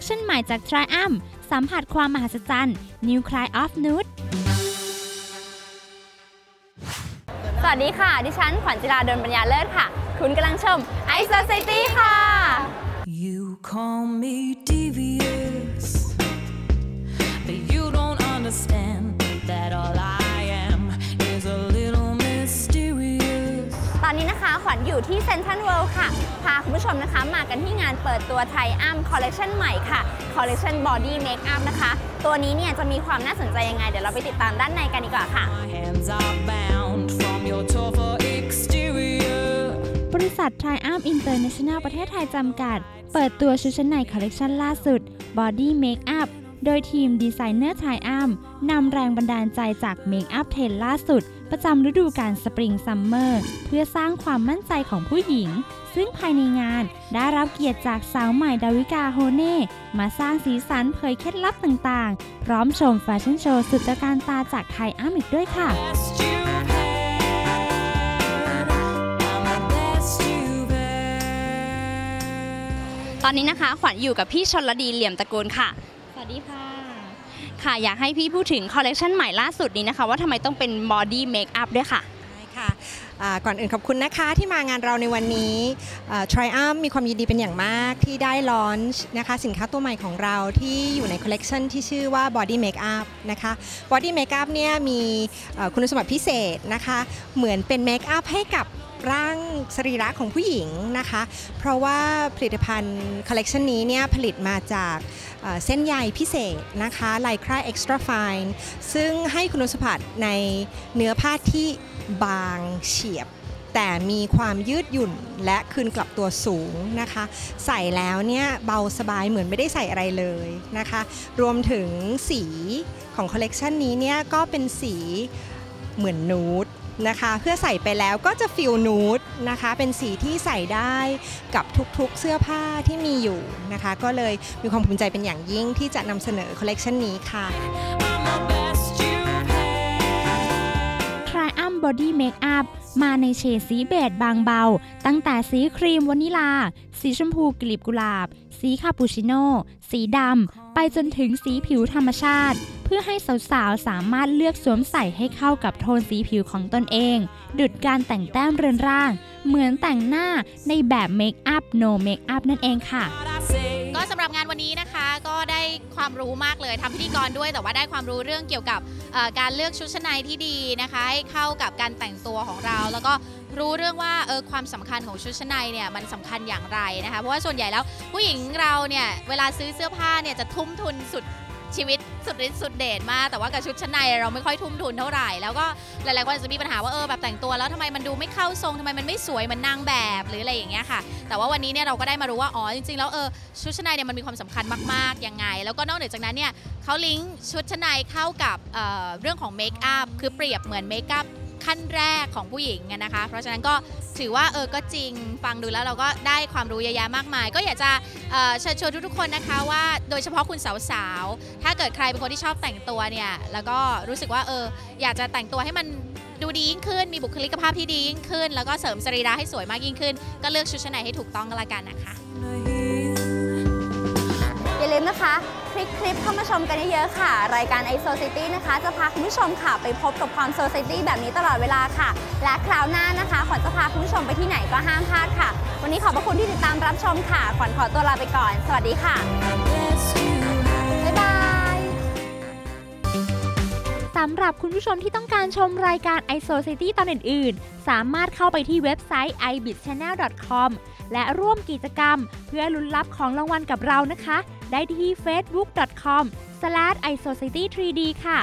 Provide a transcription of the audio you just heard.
คชั่นใหม่จาก Triumph สัมผัสความมหัศจรรย์ New Cry of Nude สวัสดีค่ะ ดิฉันขวัญจิราดนปัญญาเลิศค่ะ คุณกำลังชม i Society ค่ะ You call me devious, but you don't understand อยู่ที่เซ n นทรัลเวิลด์ค่ะ พาคุณผู้ชมนะคะมากันที่งานเปิดตัวไทอัมคอลเล t ชันใหม่ค่ะคอลเล t ชันบอดี้เมคอัพนะคะ ตัวนี้เนี่ยจะมีความน่าสนใจยังไง เดี๋ยวเราไปติดตามด้านในกันดีกว่าค่ะ My hands are bound from your tougher exterior. บริษัท Triumph International ประเทศไทยจำกัด เปิดตัวชุดชั้นในคอลเลกชันล่าสุด Body Makeup โดยทีมดีไซเนอร์ Triumph นำแรงบันดาลใจจากเมคอัพเทรนด์ล่าสุด ประจำฤดูกาลสปริงซัมเมอร์เพื่อสร้างความมั่นใจของผู้หญิง ซึ่งภายในงานได้รับเกียรติจากสาวใหม่ดาวิกาโฮเน่มาสร้างสีสันเผยเคล็ดลับต่างๆ พร้อมชมแฟชั่นโชว์สุดตระการตาจากไทยอ้ำอีกด้วยค่ะตอนนี้นะคะ ขวัญอยู่กับพี่ชนลดีเหลี่ยมตระกูลค่ะ ดีค่ะ ค่ะอยากให้พี่พูดถึงคอลเล t ชันใหม่ล่าสุดนี้นะคะ ว่าทำไมต้องเป็นบอดี้เมคอัพด้วยค่ะค่ะก่อนอื่นขอบคุณนะคะที่มางานเราในวันนี้ทริอัมมีความยินดีเป็นอย่างมากที่ได้ลอนช์นะคะสินค้าตัวใหม่ของเราที่อยู่ในคอลเลกชันที่ชื่อว่า Body Makeup นะคะ Body Makeup เนี่ยมีคุณสมบัติพิเศษนะคะ เหมือนเป็นเมคอัพให้กับร่างสรีระของผู้หญิงนะคะ เพราะว่าผลิตภัณฑ์คอลเลกชันนี้เนี่ยผลิตมาจาก เส้นใยพิเศษนะคะไลครา extra fine ซึ่งให้คุณสมบัติในเนื้อผ้าที่บางเฉียบ แต่มีความยืดหยุ่นและคืนกลับตัวสูงนะคะ ใส่แล้วเนี่ยเบาสบายเหมือนไม่ได้ใส่อะไรเลยนะคะ รวมถึงสีของคอลเลกชันนี้เนี่ยก็เป็นสีเหมือนนูด นะคะ เพื่อใส่ไปแล้วก็จะฟิลนูดนะคะ เป็นสีที่ใส่ได้กับทุกๆเสื้อผ้าที่มีอยู่นะคะ ก็เลยมีความภูมิใจเป็นอย่างยิ่งที่จะนำเสนอคอลเลกชันนี้ค่ะ I'm the best you've had. Triumph Body Makeup มาในเฉดสีเบจบางเบา ตั้งแต่สีครีมวานิลา สีชมพูกลีบกุหลาบ สีคาปูชิโน่ สีดำ ไปจนถึงสีผิวธรรมชาติ เพื่อให้สาวๆ สามารถเลือกสวมใส่ให้เข้ากับโทนสีผิวของตนเอง ดุดการแต่งแต้มเรือนร่าง เหมือนแต่งหน้าในแบบเมคอัพ no เมคอัพนั่นเองค่ะ หรับงานวันนี้นะคะก็ได้ความรู้มากเลยทำพิธีกรด้วย แต่ว่าได้ความรู้เรื่องเกี่ยวกับการเลือกชุดชั้นในที่ดีนะคะ ให้เข้ากับการแต่งตัวของเราแล้วก็ รู้เรื่องว่าเออความสำคัญของชุดชั้นในเนี่ยมันสำคัญอย่างไรนะคะเพราะว่าส่วนใหญ่แล้วผู้หญิงเราเนี่ยเวลาซื้อเสื้อผ้าเนี่ยจะทุ่มทุนสุดชีวิตสุดฤทธิ์สุดเดชมากแต่ว่ากับชุดชั้นในเราไม่ค่อยทุ่มทุนเท่าไหร่ แล้วก็หลายๆคนจะมีปัญหาว่าเออแบบแต่งตัวแล้วทำไมมันดูไม่เข้าทรงทำไมมันไม่สวยเหมันนางแบบหรืออะไรอย่างเงี้ยค่ะ แต่ว่าวันนี้เนี่ยเราก็ได้มารู้ว่าอ๋อจริงๆแล้วเออชุดชั้นในเนี่ยมันมีความสำคัญมากๆยังไง แล้วก็นอกเหนือจากนั้นเนี่ยเขาลิงก์ชุดชั้นในเข้ากับเออเรื่องของเมคอัพคือเปรียบเหมือนเมคอัพ ขั้นแรกของผู้หญิงนะคะ เพราะฉะนั้นก็ถือว่าเออก็จริงฟังดูแล้วเราก็ได้ความรู้เยอะแยะมากมาย ก็อยากจะเอ่อเชิญชวนทุกๆคนนะคะว่าโดยเฉพาะคุณสาวๆ ถ้าเกิดใครเป็นคนที่ชอบแต่งตัวเนี่ยแล้วก็รู้สึกว่าเอออยากจะแต่งตัวให้มันดูดียิ่งขึ้น มีบุคลิกภาพที่ดียิ่งขึ้น แล้วก็เสริมสรีระให้สวยมากยิ่งขึ้น ก็เลือกชุดชั้นในให้ถูกต้องก็แล้วกันนะคะ ลิกคลิปเข้ามาชมกันเยอะๆค่ะ รายการ i Society นะคะ จะพาคุณผู้ชมค่ะ ไปพบกับความ Society แบบนี้ตลอดเวลาค่ะ และคราวหน้านะคะขวัญจะพาคุณผู้ชมไปที่ไหนก็ห้ามพลาดค่ะ วันนี้ขอบพระคุณที่ติดตามรับชมค่ะขวัญขอตัวลาไปก่อน สวัสดีค่ะบ๊ายบายสำหรับคุณผู้ชมที่ต้องการชมรายการ i s o c i t y ตอนอื่น ๆ สามารถเข้าไปที่เว็บไซต์ ibitchannel.com และร่วมกิจกรรม เพื่อลุ้นรับของรางวัลกับเรานะคะ ได้ที่ facebook.com/isociety3d ค่ะ